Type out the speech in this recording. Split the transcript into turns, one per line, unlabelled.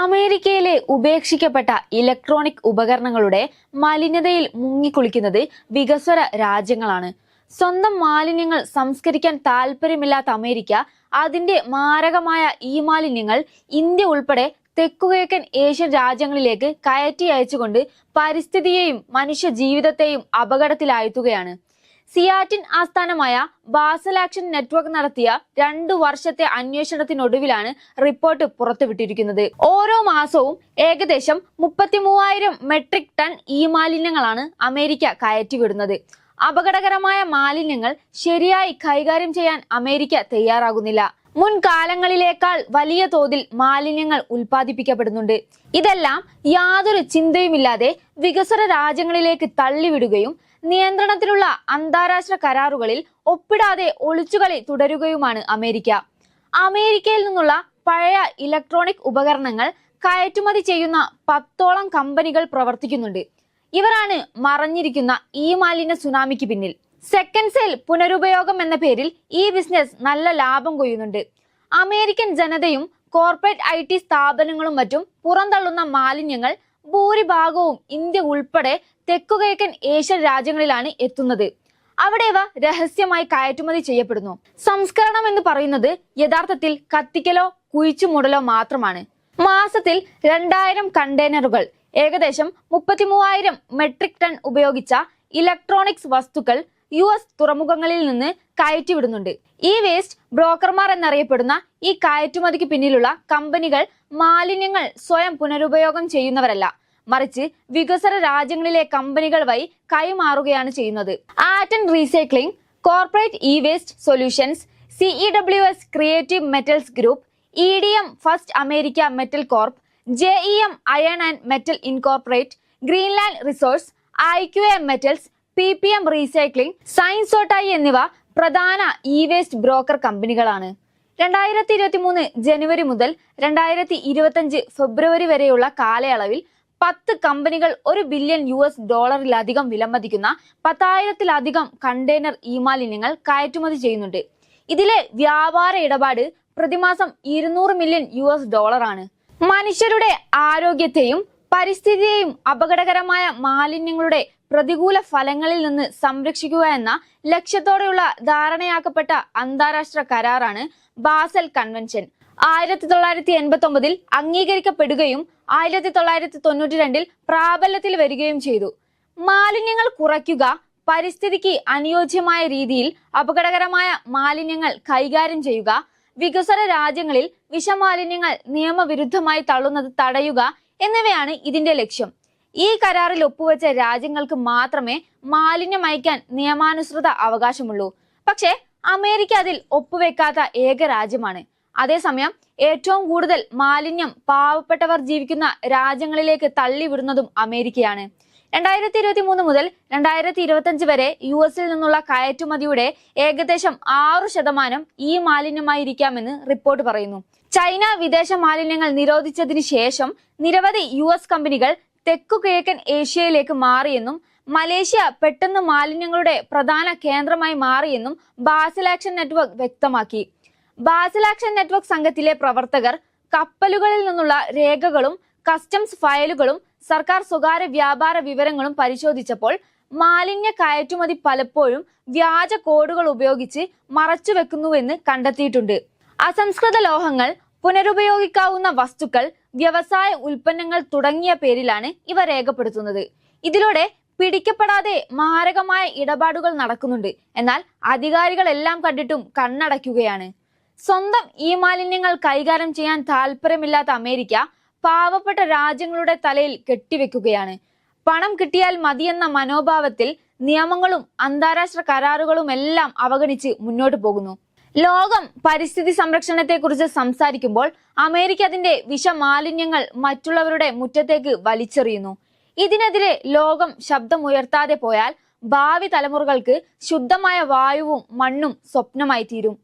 അമേരിക്കയിലെ ഉപേക്ഷിക്കപ്പെട്ട ഇലക്ട്രോണിക് ഉപകരണങ്ങളുടെ മലിനതയിൽ മുങ്ങിക്കുളിക്കുന്നത് വികസ്വര രാജ്യങ്ങളാണ്. സ്വന്തം മാലിന്യങ്ങൾ സംസ്കരിക്കാൻ താല്പര്യമില്ലാത്ത അമേരിക്ക അതിന്റെ മാരകമായ ഈ മാലിന്യങ്ങൾ ഇന്ത്യ ഉൾപ്പെടെ തെക്കുകിഴക്കൻ ഏഷ്യൻ രാജ്യങ്ങളിലേക്ക് കയറ്റി അയച്ചുകൊണ്ട് പരിസ്ഥിതിയെയും മനുഷ്യ ജീവിതത്തെയും അപകടത്തിലാഴ്ത്തുകയാണ്. സിയാറ്റിൻ ആസ്ഥാനമായ ബാസൽ ആക്ഷൻ നെറ്റ്വർക്ക് നടത്തിയ രണ്ടു വർഷത്തെ അന്വേഷണത്തിനൊടുവിലാണ് റിപ്പോർട്ട് പുറത്തുവിട്ടിരിക്കുന്നത്. ഓരോ മാസവും ഏകദേശം മുപ്പത്തിമൂവായിരം മെട്രിക് ടൺ ഈ മാലിന്യങ്ങളാണ് അമേരിക്ക കയറ്റിവിടുന്നത്. അപകടകരമായ മാലിന്യങ്ങൾ ശരിയായി കൈകാര്യം ചെയ്യാൻ അമേരിക്ക തയ്യാറാകുന്നില്ല. മുൻകാലങ്ങളിലേക്കാൾ വലിയ തോതിൽ മാലിന്യങ്ങൾ ഉൽപ്പാദിപ്പിക്കപ്പെടുന്നുണ്ട്. ഇതെല്ലാം യാതൊരു ചിന്തയുമില്ലാതെ വികസന രാജ്യങ്ങളിലേക്ക് തള്ളിവിടുകയും നിയന്ത്രണത്തിലുള്ള അന്താരാഷ്ട്ര കരാറുകളിൽ ഒപ്പിടാതെ ഒളിച്ചുകളി തുടരുകയുമാണ് അമേരിക്ക. അമേരിക്കയിൽ നിന്നുള്ള പഴയ ഇലക്ട്രോണിക് ഉപകരണങ്ങൾ കയറ്റുമതി ചെയ്യുന്ന പത്തോളം കമ്പനികൾ പ്രവർത്തിക്കുന്നുണ്ട്. ഇവരാണ് മറഞ്ഞിരിക്കുന്ന ഈ മാലിന്യ സുനാമിക്ക് പിന്നിൽ. സെക്കൻഡ് സെയിൽ പുനരുപയോഗം എന്ന പേരിൽ ഈ ബിസിനസ് നല്ല ലാഭം കൊയ്യുന്നുണ്ട്. അമേരിക്കൻ ജനതയും കോർപ്പറേറ്റ് ഐ സ്ഥാപനങ്ങളും മറ്റും പുറന്തള്ളുന്ന മാലിന്യങ്ങൾ ഭൂരിഭാഗവും ഇന്ത്യ ഉൾപ്പെടെ തെക്കുകിഴക്കൻ ഏഷ്യൻ രാജ്യങ്ങളിലാണ് എത്തുന്നത്. അവിടെ ഇവ രഹസ്യമായി കയറ്റുമതി ചെയ്യപ്പെടുന്നു. സംസ്കരണം എന്ന് പറയുന്നത് യഥാർത്ഥത്തിൽ കത്തിക്കലോ കുഴിച്ചുമൂടലോ മാത്രമാണ്. മാസത്തിൽ രണ്ടായിരം കണ്ടെയ്നറുകൾ ഏകദേശം മുപ്പത്തി മൂവായിരം മെട്രിക് ടൺ ഉപയോഗിച്ച ഇലക്ട്രോണിക്സ് വസ്തുക്കൾ യു എസ് തുറമുഖങ്ങളിൽ നിന്ന് കയറ്റിവിടുന്നുണ്ട്. ഈ വേസ്റ്റ് ബ്രോക്കർമാർ എന്നറിയപ്പെടുന്ന ഈ കയറ്റുമതിക്ക് പിന്നിലുള്ള കമ്പനികൾ മാലിന്യങ്ങൾ സ്വയം പുനരുപയോഗം ചെയ്യുന്നവരല്ല. മറിച്ച് വികസന രാജ്യങ്ങളിലെ കമ്പനികൾ വഴി കൈമാറുകയാണ് ചെയ്യുന്നത്. ആറ്റൻ recycling corporate E waste solutions C E W S creative metals group E D M first America metal corp J E M iron and metal incorporate Greenland resource I Q M metals P P M recycling സയൻസോട്ടായി എന്നിവ പ്രധാന E waste broker കമ്പനികളാണ്. രണ്ടായിരത്തി ഇരുപത്തി മൂന്ന് ജനുവരി മുതൽ രണ്ടായിരത്തി ഇരുപത്തഞ്ച് ഫെബ്രുവരി വരെയുള്ള കാലയളവിൽ പത്ത് കമ്പനികൾ ഒരു ബില്യൺ യു എസ് ഡോളറിലധികം വിലമതിക്കുന്ന പത്തായിരത്തിലധികം കണ്ടെയ്നർ ഇ മാലിന്യങ്ങൾ കയറ്റുമതി ചെയ്യുന്നുണ്ട്. ഇതിലെ വ്യാപാര ഇടപാട് പ്രതിമാസം ഇരുന്നൂറ് മില്യൺ യു എസ് ഡോളറാണ്. മനുഷ്യരുടെ ആരോഗ്യത്തെയും പരിസ്ഥിതിയെയും അപകടകരമായ മാലിന്യങ്ങളുടെ പ്രതികൂല ഫലങ്ങളിൽ നിന്ന് സംരക്ഷിക്കുക എന്ന ലക്ഷ്യത്തോടെയുള്ള ധാരണയാക്കപ്പെട്ട അന്താരാഷ്ട്ര കരാറാണ് ബാസൽ കൺവെൻഷൻ. ആയിരത്തി തൊള്ളായിരത്തി എൺപത്തി ഒമ്പതിൽ അംഗീകരിക്കപ്പെടുകയും ആയിരത്തി തൊള്ളായിരത്തി തൊണ്ണൂറ്റി രണ്ടിൽ പ്രാബല്യത്തിൽ വരികയും ചെയ്തു. മാലിന്യങ്ങൾ കുറയ്ക്കുക പരിസ്ഥിതിക്ക് അനുയോജ്യമായ രീതിയിൽ അപകടകരമായ മാലിന്യങ്ങൾ കൈകാര്യം ചെയ്യുക വികസന രാജ്യങ്ങളിൽ വിഷമാലിന്യങ്ങൾ നിയമവിരുദ്ധമായി തള്ളുന്നത് തടയുക എന്നിവയാണ് ഇതിന്റെ ലക്ഷ്യം. ഈ കരാറിൽ ഒപ്പുവെച്ച രാജ്യങ്ങൾക്ക് മാത്രമേ മാലിന്യം അയക്കാൻ നിയമാനുസൃത അവകാശമുള്ളൂ. പക്ഷേ അമേരിക്ക അതിൽ ഒപ്പുവെക്കാത്ത ഏക രാജ്യമാണ്. അതേസമയം ഏറ്റവും കൂടുതൽ മാലിന്യം പാവപ്പെട്ടവർ ജീവിക്കുന്ന രാജ്യങ്ങളിലേക്ക് തള്ളിവിടുന്നതും അമേരിക്കയാണ്. രണ്ടായിരത്തി ഇരുപത്തി മൂന്ന് മുതൽ രണ്ടായിരത്തി ഇരുപത്തി വരെ യു എസിൽ നിന്നുള്ള കയറ്റുമതിയുടെ ഏകദേശം ആറു ശതമാനം ഈ മാലിന്യമായിരിക്കാമെന്ന് റിപ്പോർട്ട് പറയുന്നു. ചൈന വിദേശ മാലിന്യങ്ങൾ നിരോധിച്ചതിന് ശേഷം നിരവധി യു എസ് കമ്പനികൾ തെക്കു കിഴക്കൻ ഏഷ്യയിലേക്ക് മാറിയെന്നും മലേഷ്യ പെട്ടെന്ന് മാലിന്യങ്ങളുടെ പ്രധാന കേന്ദ്രമായി മാറിയെന്നും ബാസിൽ ആക്ഷൻ നെറ്റ്വർക്ക് വ്യക്തമാക്കി. ബാസിൽ ആക്ഷൻ നെറ്റ്വർക്ക് സംഘത്തിലെ പ്രവർത്തകർ കപ്പലുകളിൽ നിന്നുള്ള രേഖകളും കസ്റ്റംസ് ഫയലുകളും സർക്കാർ സ്വകാര്യ വ്യാപാര വിവരങ്ങളും പരിശോധിച്ചപ്പോൾ മാലിന്യ കയറ്റുമതി പലപ്പോഴും വ്യാജ കോഡുകൾ ഉപയോഗിച്ച് മറച്ചുവെക്കുന്നുവെന്ന് കണ്ടെത്തിയിട്ടുണ്ട്. അസംസ്കൃത ലോഹങ്ങൾ പുനരുപയോഗിക്കാവുന്ന വസ്തുക്കൾ വ്യവസായ ഉൽപ്പന്നങ്ങൾ തുടങ്ങിയ പേരിലാണ് ഇവ രേഖപ്പെടുത്തുന്നത്. ഇതിലൂടെ പിടിക്കപ്പെടാതെ മാരകമായ ഇടപാടുകൾ നടക്കുന്നുണ്ട്. എന്നാൽ അധികാരികളെല്ലാം കണ്ടിട്ടും കണ്ണടയ്ക്കുകയാണ്. സ്വന്തം ഈ മാലിന്യങ്ങൾ കൈകാര്യം ചെയ്യാൻ താല്പര്യമില്ലാത്ത അമേരിക്ക പാവപ്പെട്ട രാജ്യങ്ങളുടെ തലയിൽ കെട്ടിവെക്കുകയാണ്. പണം കിട്ടിയാൽ മതിയെന്ന മനോഭാവത്തിൽ നിയമങ്ങളും അന്താരാഷ്ട്ര കരാറുകളും എല്ലാം അവഗണിച്ച് മുന്നോട്ട് പോകുന്നു. ലോകം പരിസ്ഥിതി സംരക്ഷണത്തെക്കുറിച്ച് സംസാരിക്കുമ്പോൾ അമേരിക്ക അതിന്റെ വിഷമാലിന്യങ്ങൾ മറ്റുള്ളവരുടെ മുറ്റത്തേക്ക് വലിച്ചെറിയുന്നു. ഇതിനെതിരെ ലോകം ശബ്ദമുയർത്താതെ പോയാൽ ഭാവി തലമുറകൾക്ക് ശുദ്ധമായ വായുവും മണ്ണും സ്വപ്നമായി തീരും